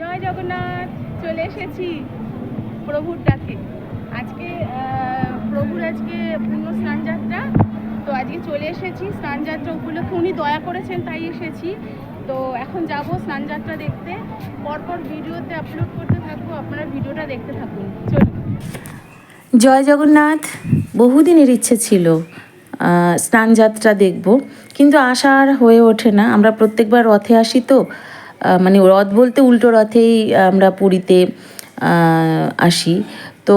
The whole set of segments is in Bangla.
জয় জগন্নাথ চলে এসেছি প্রভুর ডাকে আজকে প্রভুর আজকে পূর্ণ স্নান যাত্রা তো আজকে চলে এসেছি স্নান যাত্রা উপলক্ষে। উনি দয়া করেছেন তাই এসেছি। তো এখন যাব স্নান যাত্রা দেখতে। পরপর ভিডিওতে আপলোড করতে থাকব। আপনারা ভিডিওটা দেখতে থাকুন। চলুন। জয় জগন্নাথ। বহুদিনের ইচ্ছে ছিল আহ, স্নানযাত্রা দেখব। কিন্তু আশা আর হয়ে ওঠে না। আমরা প্রত্যেকবার রথে আসি তো। মানে রথ বলতে উল্টো রথেই আমরা পুরীতে আসি। তো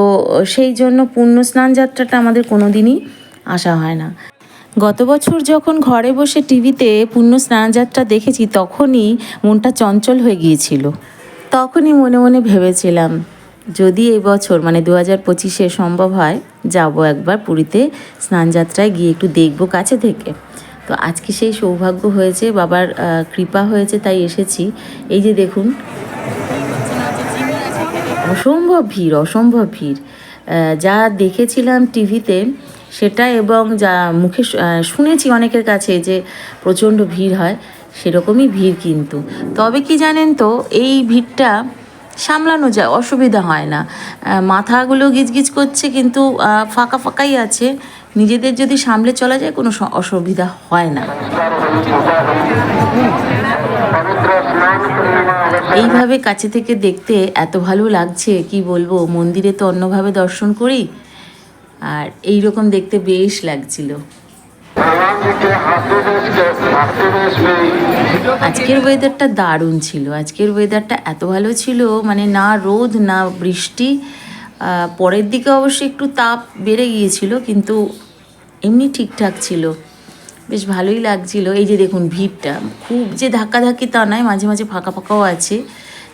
সেই জন্য পূর্ণ স্নান যাত্রাটা আমাদের কোনো দিনই আসা হয় না। গত বছর যখন ঘরে বসে টিভিতে পূর্ণ স্নানযাত্রা দেখেছি, তখনই মনটা চঞ্চল হয়ে গিয়েছিল। তখনই মনে মনে ভেবেছিলাম, যদি এই বছর মানে দু হাজার পঁচিশে সম্ভব হয়, যাব একবার পুরীতে স্নানযাত্রায় গিয়ে একটু দেখব কাছে থেকে। তো আজকে সেই সৌভাগ্য হয়েছে, বাবার কৃপা হয়েছে, তাই এসেছি। এই যে দেখুন, অসম্ভব ভিড় অসম্ভব ভিড়। যা দেখেছিলাম টিভিতে, সেটা এবং যা মুখে শুনেছি অনেকের কাছে যে প্রচণ্ড ভিড় হয়, সেরকমই ভিড় কিন্তু। তবে কি জানেন তো, এই ভিড়টা সামলানো যায়, অসুবিধা হয় না। মাথাগুলো গিজগিজ করছে কিন্তু ফাঁকা ফাঁকাই আছে। নিজেদের যদি সামলে চলা যায়, কোনো অসুবিধা হয় না। এইভাবে কাছে থেকে দেখতে এত ভালো লাগছে, কি বলব? মন্দিরে তো অন্যভাবে দর্শন করি, আর এই রকম দেখতে বেশ লাগছিল। আজকের ওয়েদারটা দারুণ ছিল। আজকের ওয়েদারটা এত ভালো ছিল মানে না রোদ, না বৃষ্টি পরের দিকে অবশ্যই একটু তাপ বেড়ে গিয়েছিল, কিন্তু এমনি ঠিকঠাক ছিল। বেশ ভালোই লাগছিল। এই যে দেখুন ভিড়টা, খুব যে ধাক্কাধাক্কি তা নয়, মাঝে মাঝে ফাঁকা ফাঁকাও আছে।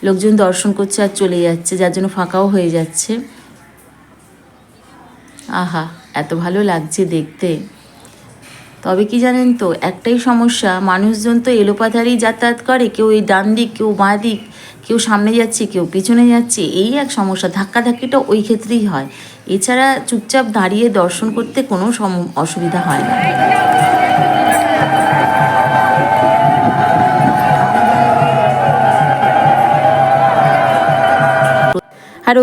লোকজন দর্শন করছে আর চলে যাচ্ছে, যার জন্য ফাঁকাও হয়ে যাচ্ছে। আহা, এত ভালো লাগছে দেখতে। তবে কি জানেন তো, একটাই সমস্যা, মানুষজন তো এলোপাথারি যাতায়াত করে, কেউ এই ডান দিক, কেউ বাঁ দিক, কেউ সামনে যাচ্ছে, কেউ পিছনে যাচ্ছে, এই এক সমস্যা, ধাক্কাধাক্কিটা ওই ক্ষেত্রেই হয়। এছাড়া চুপচাপ দাঁড়িয়ে দর্শন করতে কোনো অসুবিধা হয় না।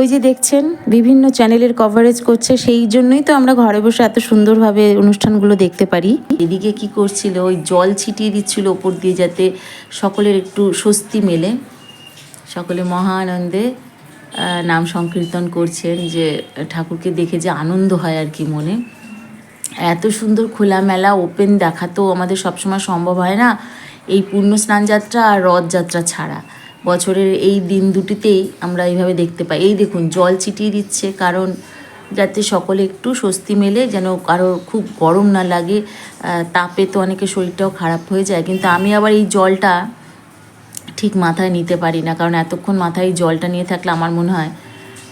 ওই যে দেখছেন, বিভিন্ন চ্যানেলের কভারেজ করছে, সেই জন্যই তো আমরা ঘরে বসে এত সুন্দরভাবে অনুষ্ঠানগুলো দেখতে পারি। এদিকে কি করছিল, ওই জল ছিটিয়ে দিচ্ছিল ওপর দিয়ে যাতে সকলের একটু স্বস্তি মেলে। সকলে মহা আনন্দে নাম সংকীর্তন করছেন যে, ঠাকুরকে দেখে যে আনন্দ হয় আর কি মনে। এত সুন্দর খোলামেলা ওপেন দেখা তো আমাদের সবসময় সম্ভব হয় না। এই পূর্ণ স্নানযাত্রা আর রথযাত্রা ছাড়া। বছরের এই দিন দুটিতেই আমরা এইভাবে দেখতে পাই। এই দেখুন, জল ছিটিয়ে দিচ্ছে, কারণ যাতে সকলে একটু স্বস্তি মেলে, যেন কারোর খুব গরম না লাগে তাপে তো অনেকে শরীরটাও খারাপ হয়ে যায়, কিন্তু আমি আবার এই জলটা ঠিক মাথায় নিতে পারি না, কারণ এতক্ষণ মাথায় জলটা নিয়ে থাকলে আমার মনে হয়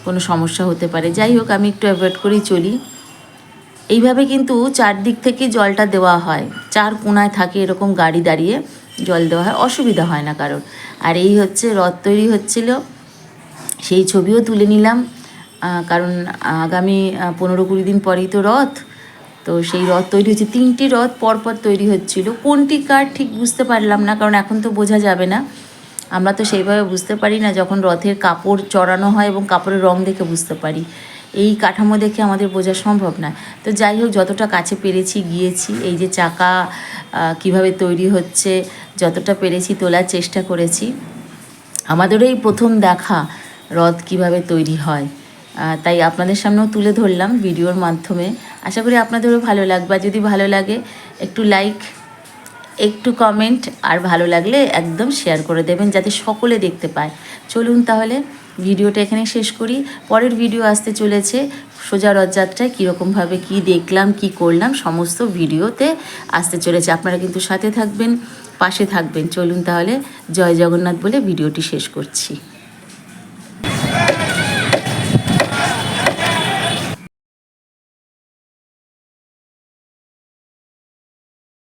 কোনো সমস্যা হতে পারে। যাই হোক, আমি একটু অ্যাভয়েড করেই চলি। এইভাবে কিন্তু চারদিক থেকে জলটা দেওয়া হয়। চার কোনায় থাকে এরকম গাড়ি দাঁড়িয়ে। জল দেওয়া হয়, অসুবিধা হয় না কারণ আর এই হচ্ছে, রথ তৈরি হচ্ছিল। সেই ছবিও তুলে নিলাম। কারণ আগামী পনেরো কুড়ি দিন পরেই তো রথ। তো সেই রথ তৈরি হচ্ছে, তিনটি রথ পরপর তৈরি হচ্ছিল। কোনটি কার ঠিক বুঝতে পারলাম না, কারণ এখন তো বোঝা যাবে না। আমরা তো সেইভাবে বুঝতে পারি না, যখন রথের কাপড় চড়ানো হয় এবং কাপড়ের রং দেখে বুঝতে পারি। এই কাঠামো দেখে আমাদের বোঝা সম্ভব না তো যাই হোক, যতটা কাছে পেরেছি, গিয়েছি। এই যে চাকা কীভাবে তৈরি হচ্ছে যতটা পেরেছি তোলার চেষ্টা করেছি। আমাদের এই প্রথম দেখা রথ কীভাবে তৈরি হয় তাই আপনাদের সামনেও তুলে ধরলাম ভিডিওর মাধ্যমে। আশা করি আপনাদেরও ভালো লাগবে। যদি ভালো লাগে, একটু লাইক একটু কমেন্ট আর ভালো লাগলে একদম শেয়ার করে দেবেন যাতে সকলে দেখতে পায়। চলুন তাহলে ভিডিওটা এখানে শেষ করি। পরের ভিডিও আসতে চলেছে সোজা রথযাত্রায় কীরকমভাবে কি দেখলাম, কি করলাম, সমস্ত ভিডিওতে আসতে চলেছে। আপনারা কিন্তু সাথে থাকবেন, পাশে থাকবেন। চলুন তাহলে জয় জগন্নাথ বলে ভিডিওটি শেষ করছি।